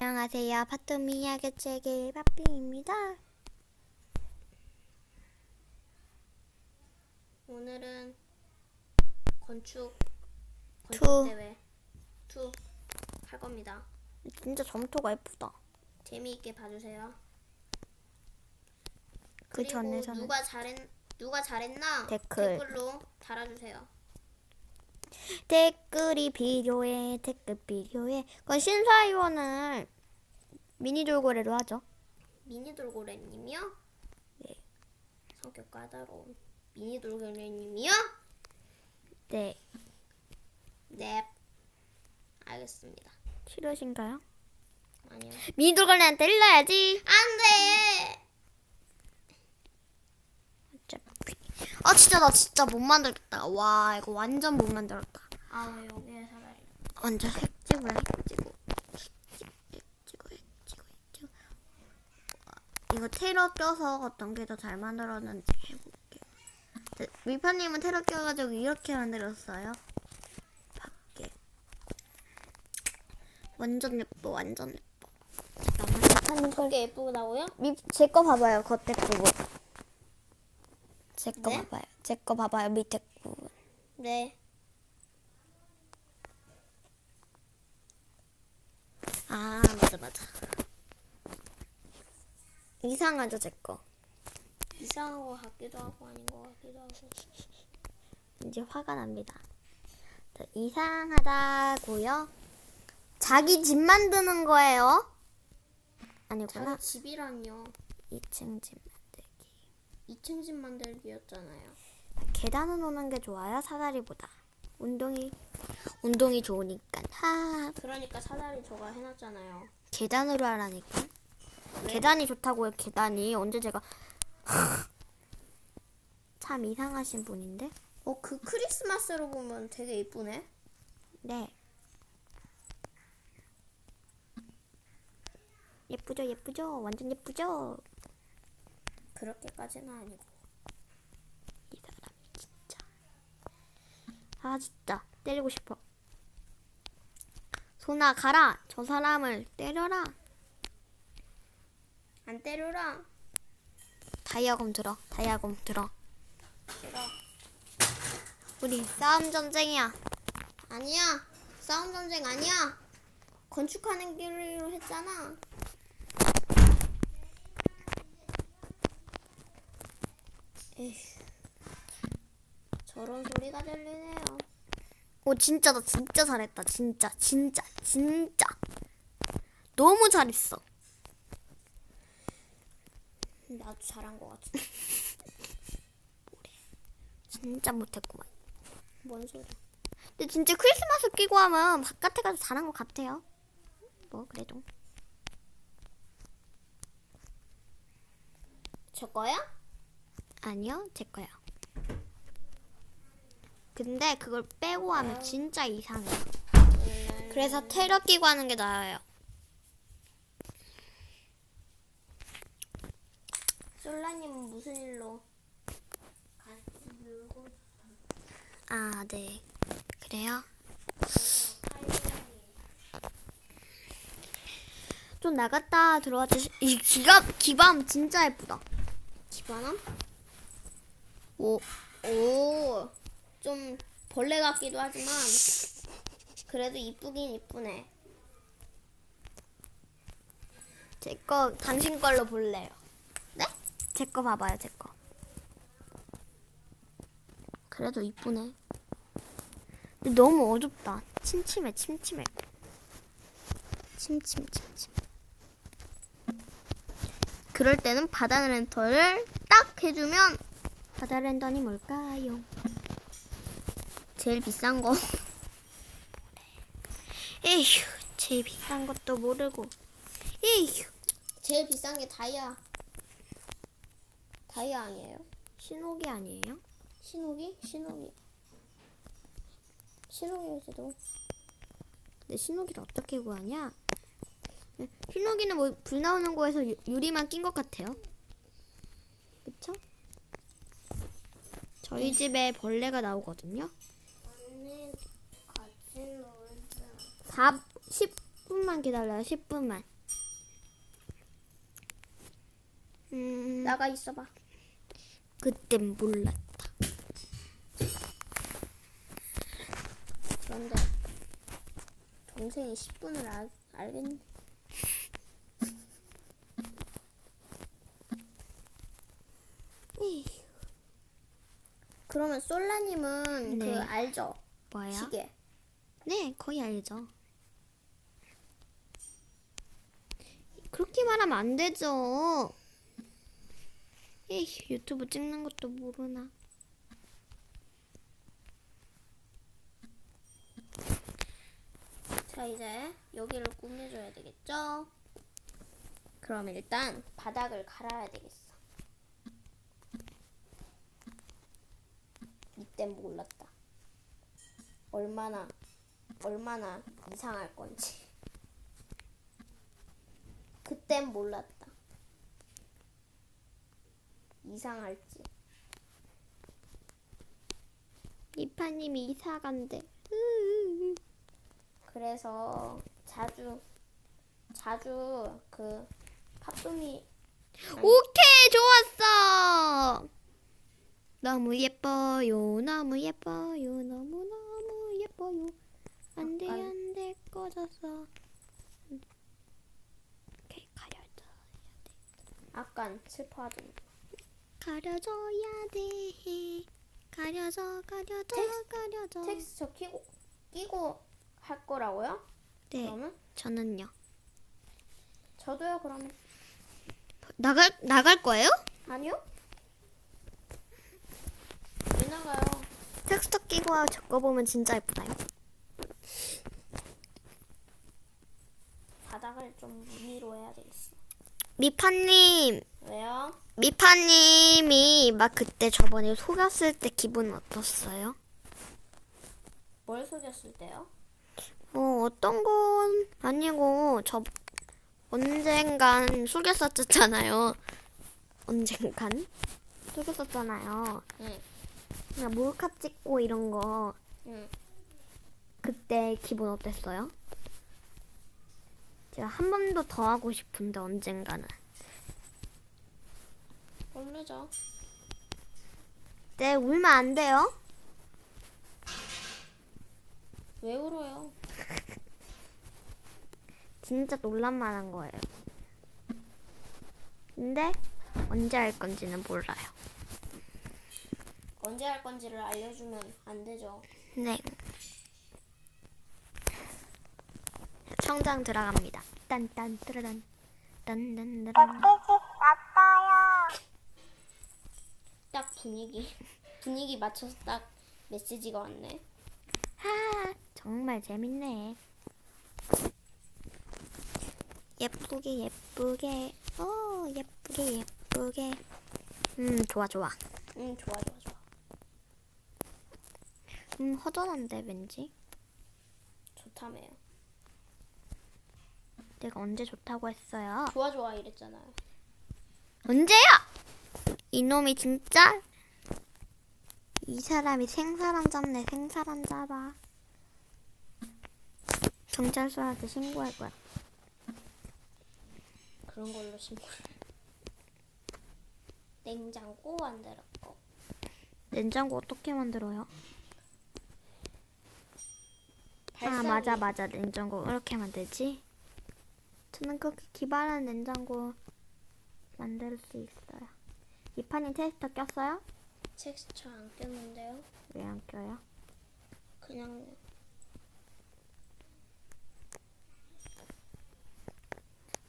안녕하세요. 파토미 이야기 책의 파핑입니다. 오늘은 건축 투. 건축 대회 투할 겁니다. 진짜 점토가 예쁘다. 재미있게 봐주세요. 그 그리고 전에서는 누가 잘했 누가 잘했나 댓글. 댓글로 달아주세요. 댓글이 필요해. 댓글 필요해. 그건 신사위원을 미니 돌고래로 하죠. 미니 돌고래님이요? 네. 성격 까다로운 미니 돌고래님이요? 네. 네. 알겠습니다. 싫으신가요? 아니요. 미니 돌고래한테 일러야지. 안 돼. 아 진짜 나 진짜 못 만들겠다. 와 이거 완전 못 만들었다. 아 여기에 사다리. 완전 핵지고 핵지고 핵지고 핵지고 핵지고 와, 이거 테러 껴서 어떤 게 더 잘 만들었는지 해볼게요 네, 미파님은 테러 껴가지고 이렇게 만들었어요 밖에 완전 예뻐 완전 예뻐 잠깐만 예쁘다고요? 제 거 봐봐요 겉에 부분 제 거 네? 봐봐요. 제 거 봐봐요 밑에 부분. 네. 아 맞아 맞아. 이상하죠 제 거? 이상한 거 같기도 하고 아닌 거 같기도 하고. 이제 화가 납니다. 자, 이상하다고요? 자기 집 만드는 거예요? 아니구나. 자기 집이란요. 2층 집 2층 집 만들기였잖아요. 계단을 오는 게 좋아요 사다리보다 운동이 운동이 좋으니까 하 그러니까 사다리 저가 해놨잖아요. 계단으로 하라니까 계단이 좋다고요 계단이 언제 제가 참 이상하신 분인데 어, 그 크리스마스로 보면 되게 예쁘네. 네. 예쁘죠, 예쁘죠, 완전 예쁘죠. 그렇게까지는 아니고. 이 사람 진짜. 아 진짜 때리고 싶어. 소나 가라. 저 사람을 때려라. 안 때려라. 다이아검 들어. 다이아검 들어. 싫어. 우리 싸움 전쟁이야. 아니야. 싸움 전쟁 아니야. 건축하는 길로 했잖아. 에휴. 저런 소리가 들리네요. 오 진짜 나 진짜 잘했다. 진짜 진짜 진짜. 너무 잘했어. 나도 잘한 것 같은데. 진짜 못했구만. 뭔 소리? 근데 진짜 크리스마스 끼고 하면 바깥에 가서 잘한 것 같아요. 뭐 그래도 저거야? 아니요 제 거야. 근데 그걸 빼고 하면 진짜 이상해. 요 그래서 테러 끼고 하는 게 나아요. 솔라님은 무슨 일로? 아 네. 그래요? 좀 나갔다 들어와 주시. 이 기가 기밤 진짜 예쁘다. 기반함? 오 오, 좀 벌레 같기도 하지만 그래도 이쁘긴 이쁘네. 제 거 당신 걸로 볼래요. 네? 제 거 봐봐요, 제 거. 그래도 이쁘네. 근데 너무 어둡다. 침침해, 침침해. 침침, 침침. 그럴 때는 바다 렌터를 딱 해주면 바다 렌터니 뭘까요? 제일 비싼 거. 에휴, 제일 비싼 것도 모르고. 에휴. 제일 비싼 게 다이아. 다이아 아니에요? 신호기 아니에요? 신호기? 신호기. 신호기일지도. 근데 신호기를 어떻게 구하냐? 네, 신호기는 뭐 불 나오는 거에서 유, 유리만 낀 것 같아요. 그쵸? 저희 집에 벌레가 나오거든요. 언니 같이 놀자. 4, 10, 10분만 기다려요. 10분만. 음, 나가 있어봐. 그땐 몰랐다. 그런데 동생이 10분을 알, 알겠네. 그러면 솔라님은 네. 그 알죠? 뭐야? 시계. 네, 거의 알죠. 그렇게 말하면 안 되죠. 에이, 유튜브 찍는 것도 모르나. 자 이제 여기를 꾸며줘야 되겠죠? 그럼 일단 바닥을 갈아야 되겠어. 이땐 몰랐다. 얼마나 얼마나 이상할 건지. 그땐 몰랐다. 이상할지. 이파님이 이사 간대. 그래서 자주 자주 그 팝송이 오케이, 좋았어. 너무 예뻐요, 너무 예뻐요, 너무 너무 예뻐요. 안돼 약간- 안돼 꺼졌어. 오케이 가려줘, 약간 슬퍼하던 가려줘야 돼. 가려줘, 가려줘, 텍스- 가려줘. 텍스처 끼고 끼고 할 거라고요? 네, 그러면 저는요. 저도요 그러면 나갈 나갈 거예요? 아니요? 왜 나가요? 텍스트 끼고 적어 보면 진짜 예쁘다요. 바닥을 좀 위로 해야 되겠어. 미파님, 왜요? 미파님이 막 그때 저번에 속였을 때 기분 어떻어요? 뭘 속였을 때요? 어, 어떤 건 아니고 저 언젠간 속였었잖아요. 언젠간 속였었잖아요. 응, 그냥 몰카 찍고 이런 거 응. 그때 기분 어땠어요? 제가 한 번도 더 하고 싶은데 언젠가는. 모르죠. 네, 울면 안 돼요. 왜 울어요? 진짜 놀란만한 거예요. 근데 언제 할 건지는 몰라요. 언제 할 건지를 알려주면 안 되죠. 네. 청장 들어갑니다. 딴딴 뜨르단 딴딴따란. 딱 분위기 분위기 맞춰서 딱 메시지가 왔네. 하 정말 재밌네. 예쁘게 예쁘게 어 예쁘게 예쁘게 음 좋아 좋아 응, 좋아, 좋아, 좋아. 음 허전한데 왠지 좋다며요. 내가 언제 좋다고 했어요 좋아, 좋아 이랬잖아요. 언제야 이놈이 진짜 이 사람이 생사람 잡네 생사람 잡아 경찰서한테 신고할 거야 그런 걸로 신고를. 냉장고 만들었고. 냉장고 어떻게 만들어요? 아. 맞아 맞아 냉장고 이렇게 만들지 저는 그렇게 기발한 냉장고 만들 수 있어요 이파님 테스터 꼈어요? 텍스처 안 꼈는데요. 왜 안 껴요? 그냥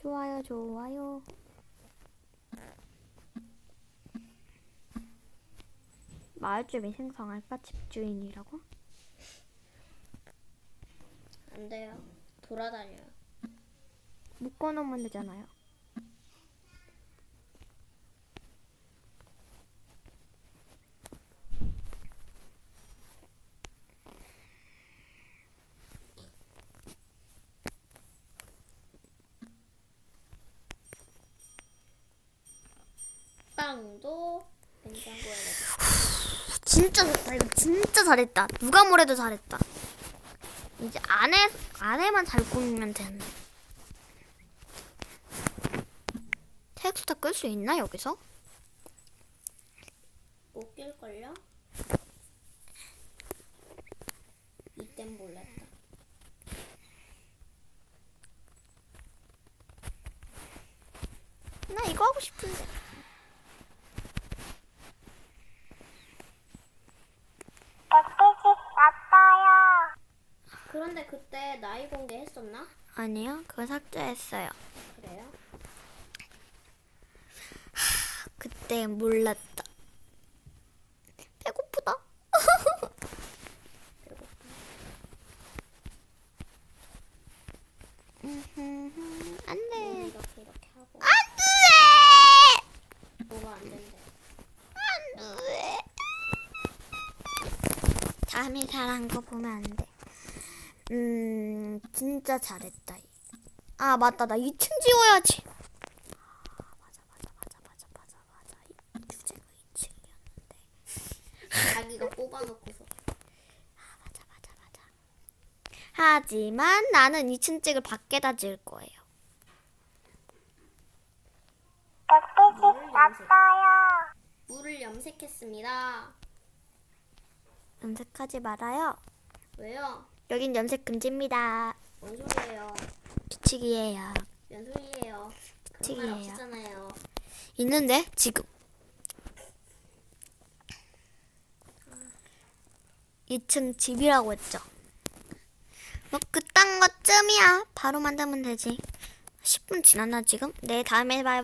좋아요 좋아요 마을주민 생성할까 집주인이라고? 안 돼요. 돌아다녀요. 묶어놓으면 되잖아요 빵도 냉장고에 넣어. 진짜 좋다 이거 진짜 잘했다 누가 뭐래도 잘했다 이제 안에 안에만 잘 꾸미면 되네. 텍스트 끌 수 있나 여기서? 못 낄걸요? 이땐 몰랐다. 나 이거 하고 싶은데 그때 나이 공개 했었나? 아니요, 그거 삭제했어요. 그래요? 그때 몰랐다. 배고프다. 안 돼. 이렇게 이렇게 하고 안 돼. 뭐가 안 된대. 안 돼. 다음에 잘한 거 보면 안 돼. 음, 진짜 잘했다. 아, 맞다. 나 2층 지워야지. 맞아, 맞아, 맞아, 맞아, 맞아, 맞아. 이 주제가 2층이었는데. 자기가 뽑아놓고서 맞아, 맞아, 맞아. 하지만 나는 2층 찍을 밖에다 지을 거예요. 물을 염색했습니다. 염색하지 말아요. 왜요? 여긴 염색 금지입니다. 뭔 소리예요? 규칙이에요. 연 소리예요? 그런 말 틱이에요. 없었잖아요. 있는데 지금 2층 집이라고 했죠. 뭐 그딴 것쯤이야. 바로 만들면 되지. 10분 지났나 지금? 네 다음에 봐요.